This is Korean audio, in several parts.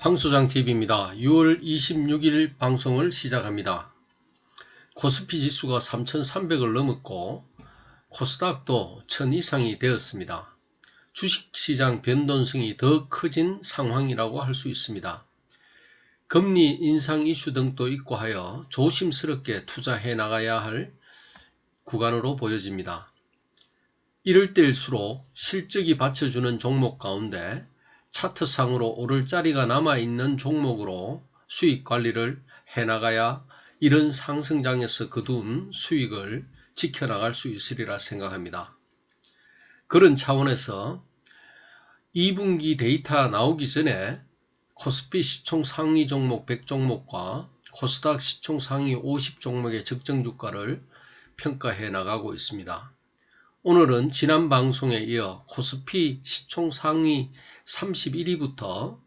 황소장TV입니다. 6월 26일 방송을 시작합니다. 코스피 지수가 3,300을 넘었고 코스닥도 1000 이상이 되었습니다. 주식시장 변동성이 더 커진 상황이라고 할 수 있습니다. 금리 인상 이슈 등도 있고 하여 조심스럽게 투자해 나가야 할 구간으로 보여집니다. 이럴 때일수록 실적이 받쳐주는 종목 가운데 차트상으로 오를 자리가 남아있는 종목으로 수익 관리를 해나가야 이런 상승장에서 거둔 수익을 지켜나갈 수 있으리라 생각합니다. 그런 차원에서 2분기 데이터 나오기 전에 코스피 시총 상위 종목 100종목과 코스닥 시총 상위 50종목의 적정 주가를 평가해 나가고 있습니다. 오늘은 지난 방송에 이어 코스피 시총 상위 31위부터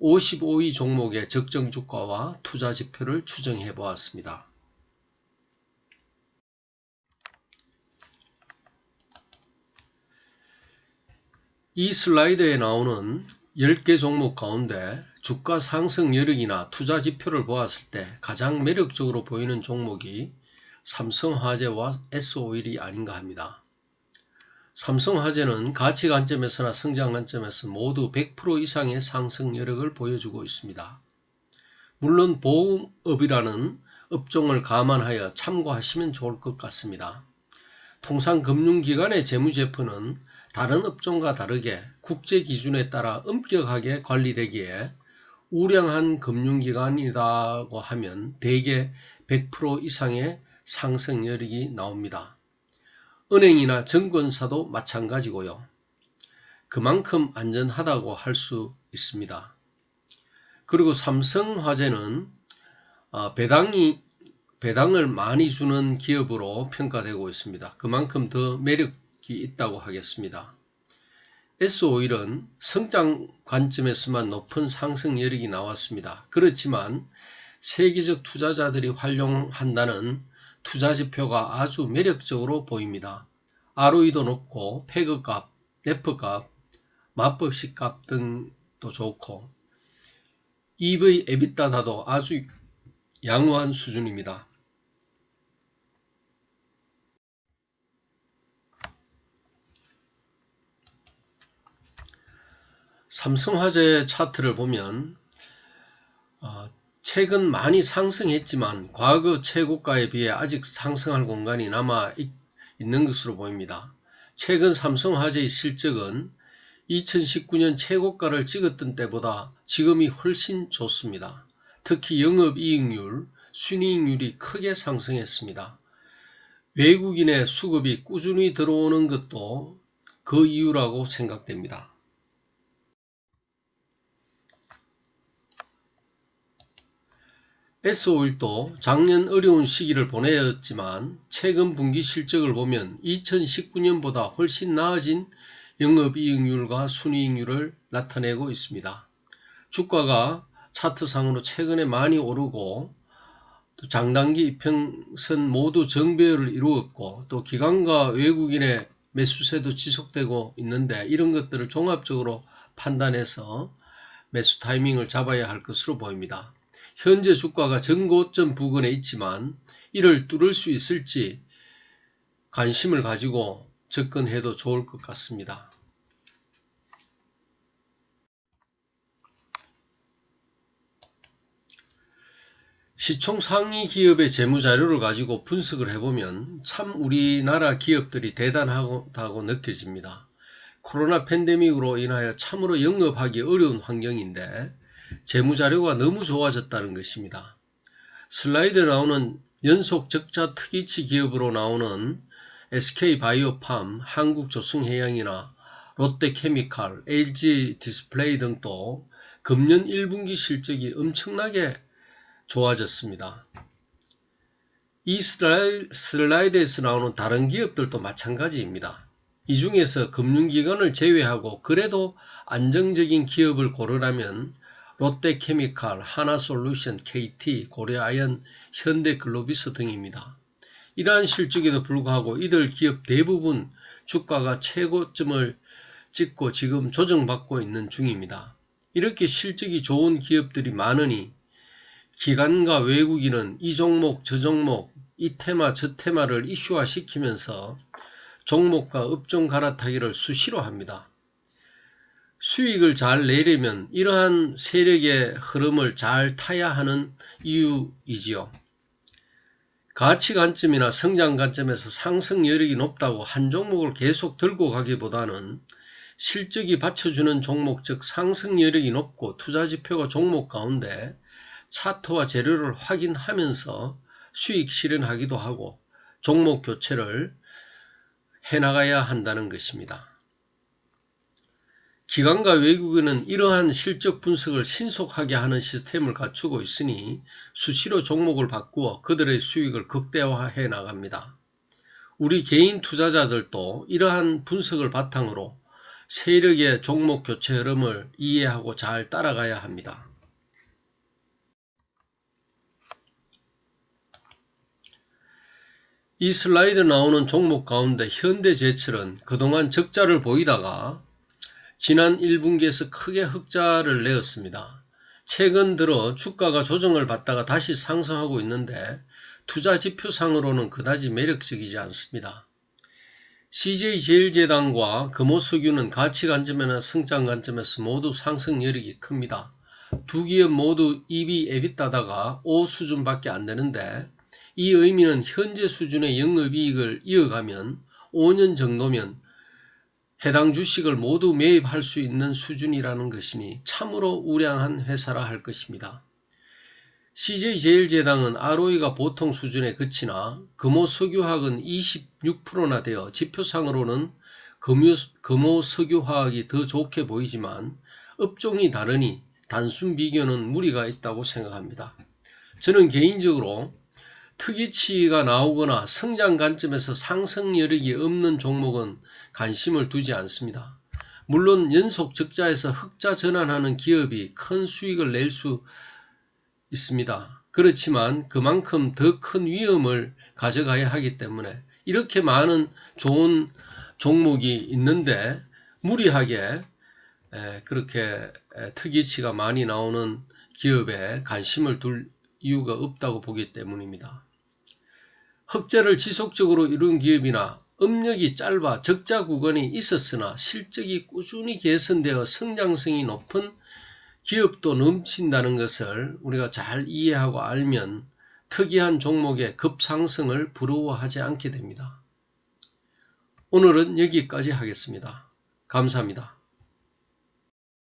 55위 종목의 적정 주가와 투자 지표를 추정해 보았습니다. 이 슬라이드에 나오는 10개 종목 가운데 주가 상승 여력이나 투자 지표를 보았을 때 가장 매력적으로 보이는 종목이 삼성화재와 S51이 아닌가 합니다. 삼성화재는 가치 관점에서나 성장 관점에서 모두 100% 이상의 상승 여력을 보여주고 있습니다. 물론 보험업이라는 업종을 감안하여 참고하시면 좋을 것 같습니다. 통상 금융기관의 재무제표는 다른 업종과 다르게 국제 기준에 따라 엄격하게 관리되기에 우량한 금융기관이라고 하면 대개 100% 이상의 상승 여력이 나옵니다. 은행이나 증권사도 마찬가지고요. 그만큼 안전하다고 할 수 있습니다. 그리고 삼성화재는 어, 배당이 배당을 많이 주는 기업으로 평가되고 있습니다. 그만큼 더 매력이 있다고 하겠습니다. S51은 성장 관점에서만 높은 상승 여력이 나왔습니다. 그렇지만 세계적 투자자들이 활용한다는 투자 지표가 아주 매력적으로 보입니다. ROE도 높고 패그값, 네프값, 맞법식값 등도 좋고 EV 에비타다도 아주 양호한 수준입니다. 삼성화재 차트를 보면 어, 최근 많이 상승했지만 과거 최고가에 비해 아직 상승할 공간이 남아 있는 것으로 보입니다. 최근 삼성화재의 실적은 2019년 최고가를 찍었던 때보다 지금이 훨씬 좋습니다. 특히 영업이익률, 순이익률이 크게 상승했습니다. 외국인의 수급이 꾸준히 들어오는 것도 그 이유라고 생각됩니다. S51도 작년 어려운 시기를 보내었지만 최근 분기 실적을 보면 2019년보다 훨씬 나아진 영업이익률과 순이익률을 나타내고 있습니다. 주가가 차트상으로 최근에 많이 오르고 또 장단기 이평선 모두 정배열을 이루었고 또 기관과 외국인의 매수세도 지속되고 있는데 이런 것들을 종합적으로 판단해서 매수 타이밍을 잡아야 할 것으로 보입니다. 현재 주가가 전고점 부근에 있지만 이를 뚫을 수 있을지 관심을 가지고 접근해도 좋을 것 같습니다. 시총 상위 기업의 재무 자료를 가지고 분석을 해보면 참 우리나라 기업들이 대단하다고 느껴집니다. 코로나 팬데믹으로 인하여 참으로 영업하기 어려운 환경인데 재무자료가 너무 좋아졌다는 것입니다. 슬라이드에 나오는 연속 적자 특이치 기업으로 나오는 SK바이오팜, 한국조승해양이나 롯데케미칼, LG 디스플레이 등도 금년 1분기 실적이 엄청나게 좋아졌습니다. 이 슬라이드에서 나오는 다른 기업들도 마찬가지입니다. 이 중에서 금융기관을 제외하고 그래도 안정적인 기업을 고르라면 롯데케미칼, 하나솔루션, KT, 고려아연, 현대글로비스 등입니다. 이러한 실적에도 불구하고 이들 기업 대부분 주가가 최고점을 찍고 지금 조정받고 있는 중입니다. 이렇게 실적이 좋은 기업들이 많으니 기관과 외국인은 이 종목 저 종목 이 테마 저 테마를 이슈화 시키면서 종목과 업종 갈아타기를 수시로 합니다. 수익을 잘 내려면 이러한 세력의 흐름을 잘 타야 하는 이유이지요. 가치 관점이나 성장 관점에서 상승 여력이 높다고 한 종목을 계속 들고 가기보다는 실적이 받쳐주는 종목 즉 상승 여력이 높고 투자 지표가 종목 가운데 차트와 재료를 확인하면서 수익 실현하기도 하고 종목 교체를 해나가야 한다는 것입니다. 기관과 외국인은 이러한 실적 분석을 신속하게 하는 시스템을 갖추고 있으니 수시로 종목을 바꾸어 그들의 수익을 극대화해 나갑니다. 우리 개인 투자자들도 이러한 분석을 바탕으로 세력의 종목 교체 흐름을 이해하고 잘 따라가야 합니다. 이 슬라이드 나오는 종목 가운데 현대제철은 그동안 적자를 보이다가 지난 1분기에서 크게 흑자를 내었습니다. 최근 들어 주가가 조정을 받다가 다시 상승하고 있는데 투자 지표상으로는 그다지 매력적이지 않습니다. CJ제일제당과 금호석유는 가치 관점이나 성장 관점에서 모두 상승 여력이 큽니다. 두 기업 모두 EB, 에비따다가 5 수준밖에 안 되는데 이 의미는 현재 수준의 영업이익을 이어가면 5년 정도면 해당 주식을 모두 매입할 수 있는 수준이라는 것이니 참으로 우량한 회사라 할 것입니다. CJ제일제당은 ROE가 보통 수준에 그치나 금호석유화학은 26%나 되어 지표상으로는 금호석유화학이 더 좋게 보이지만 업종이 다르니 단순 비교는 무리가 있다고 생각합니다. 저는 개인적으로 특이치가 나오거나 성장 관점에서 상승 여력이 없는 종목은 관심을 두지 않습니다. 물론 연속 적자에서 흑자 전환하는 기업이 큰 수익을 낼 수 있습니다. 그렇지만 그만큼 더 큰 위험을 가져가야 하기 때문에 이렇게 많은 좋은 종목이 있는데 무리하게 그렇게 특이치가 많이 나오는 기업에 관심을 둘 이유가 없다고 보기 때문입니다. 흑자를 지속적으로 이룬 기업이나 업력이 짧아 적자 구간이 있었으나 실적이 꾸준히 개선되어 성장성이 높은 기업도 넘친다는 것을 우리가 잘 이해하고 알면 특이한 종목의 급상승을 부러워하지 않게 됩니다. 오늘은 여기까지 하겠습니다. 감사합니다.